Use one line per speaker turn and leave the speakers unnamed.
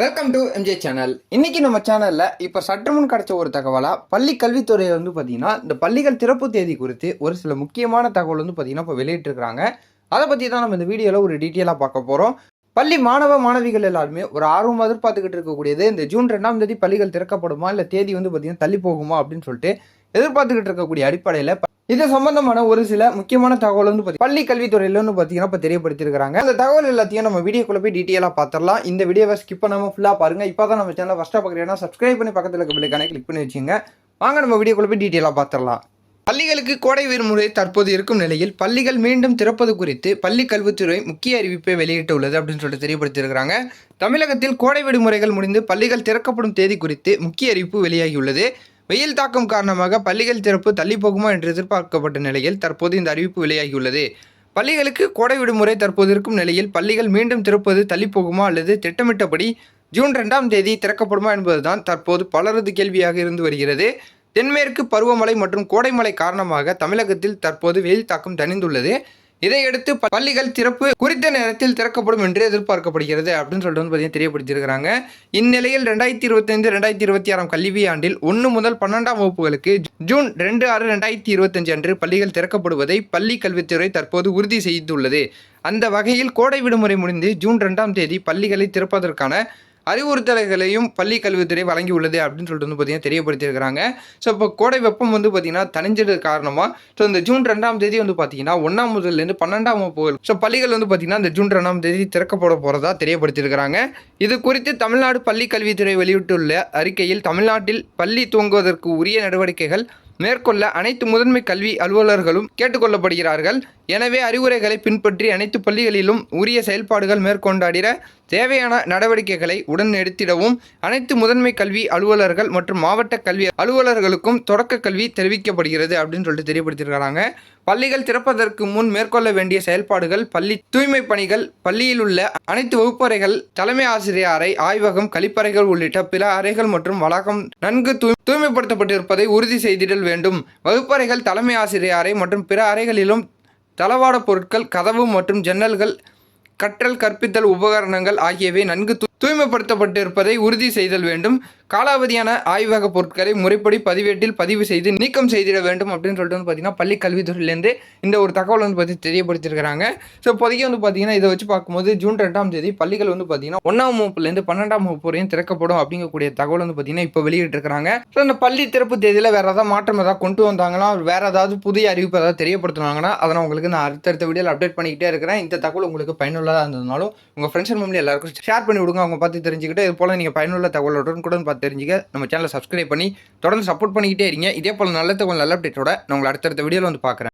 Welcome to MJ channel இன்றைக்கி நம்ம சேனலில் இப்போ சற்று முன் கிடைச்ச ஒரு தகவலாக பள்ளி கல்வித்துறை வந்து பார்த்திங்கன்னா இந்த பள்ளிகள் திறப்பு தேதி குறித்து ஒரு சில முக்கியமான தகவல் வந்து பார்த்திங்கன்னா இப்போ வெளியிட்டிருக்கிறாங்க. அதை பற்றி தான் நம்ம இந்த வீடியோவில் ஒரு டீட்டெயிலாக பார்க்க போகிறோம் பள்ளி மாணவ மாணவிகள் எல்லாருமே ஒரு ஆர்வம் எதிர்பார்த்துக்கிட்டு இருக்கக்கூடியது இந்த ஜூன் ரெண்டாம் தேதி பள்ளிகள் திறக்கப்படுமா இல்லை தேதி வந்து பார்த்திங்கன்னா தள்ளி போகுமா அப்படின்னு சொல்லிட்டு எதிர்பார்த்துக்கிட்டு இருக்கக்கூடிய அடிப்படையில் இது சம்பந்தமான ஒரு சில முக்கியமான தகவல் வந்து பாத்தி- பள்ளி கல்வித்துறையில வந்து பார்த்தீங்கன்னா இப்போ தெரியப்படுத்திருக்காங்க அந்த தகவல் எல்லாத்தையும் நம்ம வீடியோக்குள்ள போய் டீட்டெயிலாக பார்த்துடலாம் இந்த வீடியோவை ஸ்கிப் பண்ணாமல் ஃபுல்லாக பாருங்க. இப்போ தான் நம்ம சேனல் ஃபஸ்ட்டாக பார்க்குறீங்கன்னா சப்ஸ்கிரைப் பண்ணி பக்கத்தில் இருக்க பிள்ளைக்கான கிளிக் பண்ணி வச்சுங்க வாங்க நம்ம வீடியோக்குள்ள போய் டீட்டெயிலாக பார்த்துடலாம் பள்ளிகளுக்கு கோடை விடுமுறை தற்போது இருக்கும் நிலையில் பள்ளிகள் மீண்டும் திறப்பது குறித்து பள்ளி கல்வித்துறை முக்கிய அறிவிப்பை வெளியிட்டுள்ளது அப்படின்னு சொல்லிட்டு தெரியப்படுத்தியிருக்கிறாங்க. தமிழகத்தில் கோடை விடுமுறைகள் முடிந்து பள்ளிகள் திறக்கப்படும் தேதி குறித்து முக்கிய அறிவிப்பு வெளியாகியுள்ளது. வெயில் தாக்கம் காரணமாக பள்ளிகள் திறப்பு தள்ளி போகுமா என்று எதிர்பார்க்கப்பட்ட நிலையில் தற்போது இந்த அறிவிப்பு வெளியாகியுள்ளது. பள்ளிகளுக்கு கோடை விடுமுறை தற்போது இருக்கும் நிலையில் பள்ளிகள் மீண்டும் திறப்பது தள்ளி போகுமா அல்லது திட்டமிட்டபடி ஜூன் ரெண்டாம் தேதி திறக்கப்படுமா என்பதுதான் தற்போது பலரது கேள்வியாக இருந்து வருகிறது. தென்மேற்கு பருவமழை மற்றும் கோடைமழை காரணமாக தமிழகத்தில் தற்போது வெயில் தாக்கம் தணிந்துள்ளது. இதையடுத்து பள்ளிகள் திறப்பு குறித்த நேரத்தில் திறக்கப்படும் என்று எதிர்பார்க்கப்படுகிறது அப்படின்னு சொல்லிட்டு வந்து பார்த்தீங்கன்னா தெரியப்படுத்தியிருக்கிறாங்க. இந்நிலையில் ரெண்டாயிரத்தி இருபத்தைந்து ரெண்டாயிரத்தி இருபத்தி ஆறாம் கல்வி ஆண்டில் ஒன்று முதல் பன்னெண்டாம் வகுப்புகளுக்கு ஜூன் ரெண்டு ஆறு ரெண்டாயிரத்தி இருபத்தஞ்சு அன்று பள்ளிகள் திறக்கப்படுவதை பள்ளி கல்வித்துறை தற்போது உறுதி செய்துள்ளது. அந்த வகையில் கோடை விடுமுறை முடிந்து ஜூன் ரெண்டாம் தேதி பள்ளிகளை திறப்பதற்கான அறிவுறுத்தல்களையும் பள்ளி கல்வித்துறை வழங்கியுள்ளது அப்படின்னு சொல்லிட்டு வந்து பார்த்தீங்கன்னா தெரியப்படுத்தியிருக்கிறாங்க. ஸோ இப்போ கோடை வெப்பம் வந்து பார்த்தீங்கன்னா தணிஞ்சது காரணமாக ஸோ இந்த ஜூன் ரெண்டாம் தேதி வந்து பார்த்தீங்கன்னா ஒன்றாம் முதல்லேருந்து பன்னெண்டாம் வகுப்புகள் ஸோ பள்ளிகள் வந்து பார்த்தீங்கன்னா இந்த ஜூன் ரெண்டாம் தேதி திறக்கப்பட போகிறதா தெரியப்படுத்தியிருக்கிறாங்க. இது குறித்து தமிழ்நாடு பள்ளி கல்வித்துறை வெளியிட்டுள்ள அறிக்கையில் தமிழ்நாட்டில் பள்ளி துவங்குவதற்கு உரிய நடவடிக்கைகள் மேற்கொள்ள அனைத்து முதன்மை கல்வி அலுவலர்களும் கேட்டுக்கொள்ளப்படுகிறார்கள். எனவே அறிவுரைகளை பின்பற்றி அனைத்து பள்ளிகளிலும் உரிய செயல்பாடுகள் மேற்கொண்டாடிட தேவையான நடவடிக்கைகளை உடன் எடுத்திடவும் அனைத்து முதன்மை கல்வி அலுவலர்கள் மற்றும் மாவட்ட கல்வி அலுவலர்களுக்கும் தொடக்க கல்வி தெரிவிக்கப்படுகிறது அப்படின்னு சொல்லிட்டு தெரியப்படுத்தியிருக்கிறாங்க. பள்ளிகள் திறப்பதற்கு முன் மேற்கொள்ள வேண்டிய செயல்பாடுகள் பள்ளி தூய்மை பணிகள் பள்ளியில் உள்ள அனைத்து வகுப்பறைகள் தலைமை ஆசிரியர் அறை ஆய்வகம் கழிப்பறைகள் உள்ளிட்ட பிற அறைகள் மற்றும் வளாகம் நன்கு தூய் தூய்மைப்படுத்தப்பட்டிருப்பதை உறுதி செய்திடல் வேண்டும். வகுப்பறைகள் தலைமை ஆசிரியர் அறை மற்றும் பிற அறைகளிலும் தளவாட பொருட்கள் கதவு மற்றும் ஜன்னல்கள் கற்றல் கற்பித்தல் உபகரணங்கள் ஆகியவை நன்கு தூ- தூய்மைப்படுத்தப்பட்டிருப்பதை உறுதி செய்தல் வேண்டும். காலாவதியான ஆய்வக பொருட்களை முறைப்படி பதிவேட்டில் பதிவு செய்து நீக்கம் செய்திட வேண்டும் அப்படின்னு சொல்லிட்டு வந்து பார்த்தீங்கன்னா பள்ளி கல்வித்துறையிலேருந்து இந்த ஒரு தகவல் வந்து பற்றி தெரியப்படுத்திருக்கிறாங்க. ஸோ இப்போதைக்கு வந்து பார்த்தீங்கன்னா இதை வச்சு பார்க்கும்போது ஜூன் ரெண்டாம் தேதி பள்ளிகள் வந்து பார்த்தீங்கன்னா ஒன்றாம் வகுப்புலேருந்து பன்னெண்டாம் வகுப்பு வரையும் திறக்கப்படும் அப்படிங்கக்கூடிய தகவல் வந்து பார்த்தீங்கன்னா இப்போ வெளியிட்டிருக்கிறாங்க. ஸோ இந்த பள்ளி திறப்பு தேதியில் வேறு ஏதாவது மாற்றம் ஏதாவது கொண்டு வந்தாங்கன்னா வேறு ஏதாவது புதிய அறிவிப்பு ஏதாவது தெரியப்படுத்துனாங்கன்னா அதை நான் உங்களுக்கு நான் அடுத்தடுத்த வீடியோவில் அப்டேட் பண்ணிக்கிட்டே இருக்கிறேன். இந்த தகவல் உங்களுக்கு பயனுள்ளதாக இருந்ததுனாலும் உங்கள் ஃப்ரெண்ட்ஸ் அண்ட் ஃபேமிலி எல்லாருக்கும் ஷேர் பண்ணி விடுங்க. அவங்க பார்த்து தெரிஞ்சுக்கிட்டு இது போல் நீங்கள் பயனுள்ள தகவலுடன் கூட பார்த்து தெரிஞ்சுக்க நம்ம சேனலை சப்ஸ்கிரைப் பண்ணி தொடர்ந்து சப்போர்ட் பண்ணிக்கிட்டே இருங்க. இதே போல் நல்ல தகவல் நல்ல அப்டேட்டோட நான் உங்களை அடுத்தடுத்த வீடியோவில் வந்து பார்க்குறேன்.